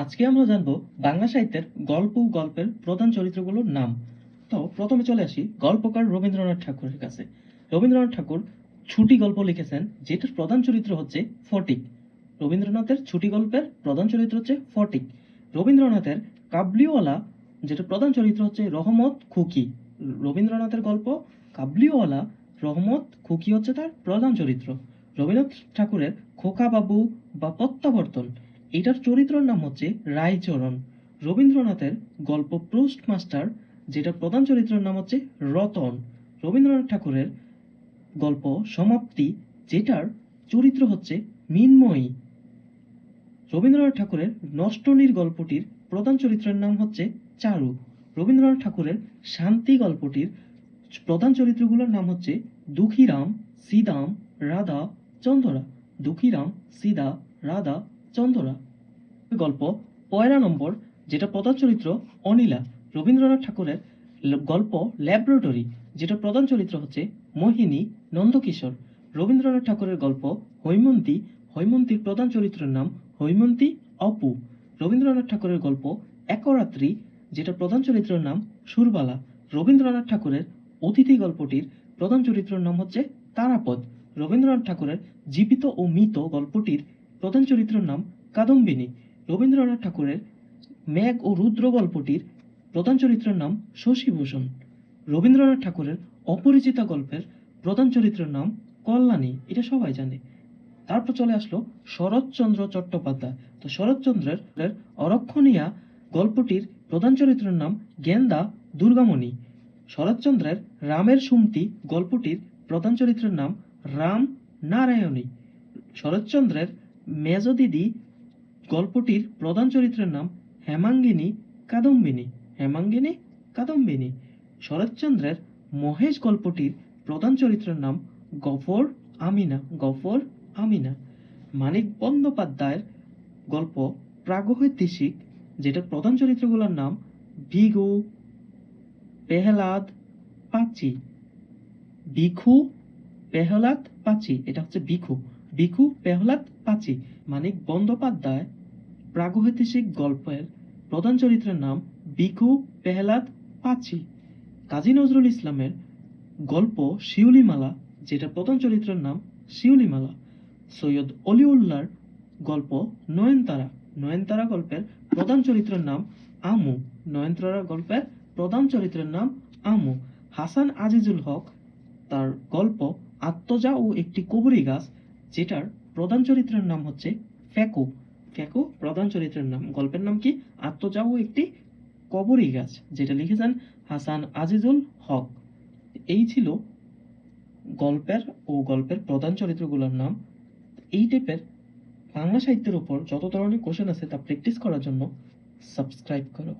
আজকে আমরা জানব বাংলা সাহিত্যের গল্প গল্পের প্রধান চরিত্রগুলোর নাম। তো প্রথমে চলে আসি গল্পকার রবীন্দ্রনাথ ঠাকুরের কাছে। রবীন্দ্রনাথ ঠাকুর ছুটি গল্প লিখেছেন, যেটার প্রধান চরিত্র হচ্ছে ফটিক। রবীন্দ্রনাথের ছুটি গল্পের প্রধান চরিত্র হচ্ছে ফটিক। রবীন্দ্রনাথের কাবলিওয়ালা যেটা প্রধান চরিত্র হচ্ছে রহমত খুকি। রবীন্দ্রনাথের গল্প কাবলিওয়ালা, রহমত খুকি হচ্ছে তার প্রধান চরিত্র। রবীন্দ্রনাথ ঠাকুরের খোকা বাবু বা প্রত্যাবর্তন। এটার চরিত্রের নাম হচ্ছে রায়চরণ। রবীন্দ্রনাথের গল্প প্রোস্ট মাস্টার যেটা প্রধান চরিত্রের নাম হচ্ছে রতন। রবীন্দ্রনাথ ঠাকুরের গল্প সমাপ্তি, যেটার চরিত্র হচ্ছে মিনময়ী। রবীন্দ্রনাথ ঠাকুরের নষ্টনীর গল্পটির প্রধান চরিত্রের নাম হচ্ছে চারু। রবীন্দ্রনাথ ঠাকুরের শান্তি গল্পটির প্রধান চরিত্রগুলোর নাম হচ্ছে দুঃখীরাম সীদাম রাধা, চন্দরা। দুঃখীরাম সীদা রাধা চন্দরা। গল্প, পয়লা নম্বর, যেটা প্রধান চরিত্র অনিলা রবীন্দ্রনাথ ঠাকুরের গল্প ল্যাবরেটরি, যেটা প্রধান চরিত্র হচ্ছে মোহিনী নন্দকিশোর। রবীন্দ্রনাথ ঠাকুরের গল্প হৈমন্তী, হৈমন্তীর প্রধান চরিত্রের নাম হৈমন্তী অপু। রবীন্দ্রনাথ ঠাকুরের গল্প একরাত্রি, যেটা প্রধান চরিত্রের নাম সুরবালা। রবীন্দ্রনাথ ঠাকুরের অতিথি গল্পটির প্রধান চরিত্রের নাম হচ্ছে তারাপদ। রবীন্দ্রনাথ ঠাকুরের জীবিত ও মৃত গল্পটির প্রধান চরিত্রের নাম কাদম্বিনী। রবীন্দ্রনাথ ঠাকুরের মেঘ ও রুদ্র গল্পটির প্রধান চরিত্রের নাম শশীভূষণ। রবীন্দ্রনাথ ঠাকুরের অপরিচিতা গল্পের প্রধান চরিত্রের নাম কল্যাণী। এটা সবাই জানে। তারপর চলে আসলো শরৎচন্দ্র চট্টোপাধ্যায়। তো শরৎচন্দ্রের অরক্ষণীয়া গল্পটির প্রধান চরিত্রের নাম গেন্দা দুর্গামণি। শরৎচন্দ্রের রামের সুমতি গল্পটির প্রধান চরিত্রের নাম রাম নারায়ণী। শরৎচন্দ্রের মেজদিদি গল্পটির প্রধান চরিত্রের নাম হেমাঙ্গিনী কাদম্বিনী। হেমাঙ্গিনী কাদম্বিনী। শরৎচন্দ্রের মহেশ গল্পটির প্রধান চরিত্রের নাম গফর আমিনা গফর আমিনা। মানিক বন্দ্যোপাধ্যায়ের গল্প প্রাগৈতিহাসিক, যেটা প্রধান চরিত্রগুলোর নাম ভিগু, পেহলাদ পাচি। ভিখু, পেহলাদ পাচি, এটা হচ্ছে ভিখু। ভিখু, পেহলাদ, পাচি, মানিক বন্দ্যোপাধ্যায়, প্রাগৈতিহাসিক গল্পের প্রধান চরিত্রের নাম ভিখু, পেহলাদ, পাচি। কাজী নজরুল ইসলামের গল্প শিউলিমালা, যেটা প্রধান চরিত্রের নাম শিউলিমালা। সৈয়দ অলিউল্লাহর গল্প নয়নতারা নয়নতারা গল্পের প্রধান চরিত্রের নাম আমু, নয়নতারা গল্পের প্রধান চরিত্রের নাম আমু। হাসান আজিজুল হক তার গল্প আত্মজা ও একটি কবরী গাছ যেটার প্রধান চরিত্রের নাম হচ্ছে ফ্যাকো ফ্যাকো প্রধান চরিত্রের নাম। গল্পের নাম কি? আত্মজা ও একটি কবরী গাছ, যেটা লিখেছেন হাসান আজিজুল হক। এই ছিল গল্পের ও গল্পের প্রধান চরিত্রগুলোর নাম। এই টাইপের বাংলা সাহিত্যের উপর যত ধরনের কোশ্চেন আছে তা প্র্যাকটিস করার জন্য সাবস্ক্রাইব করো।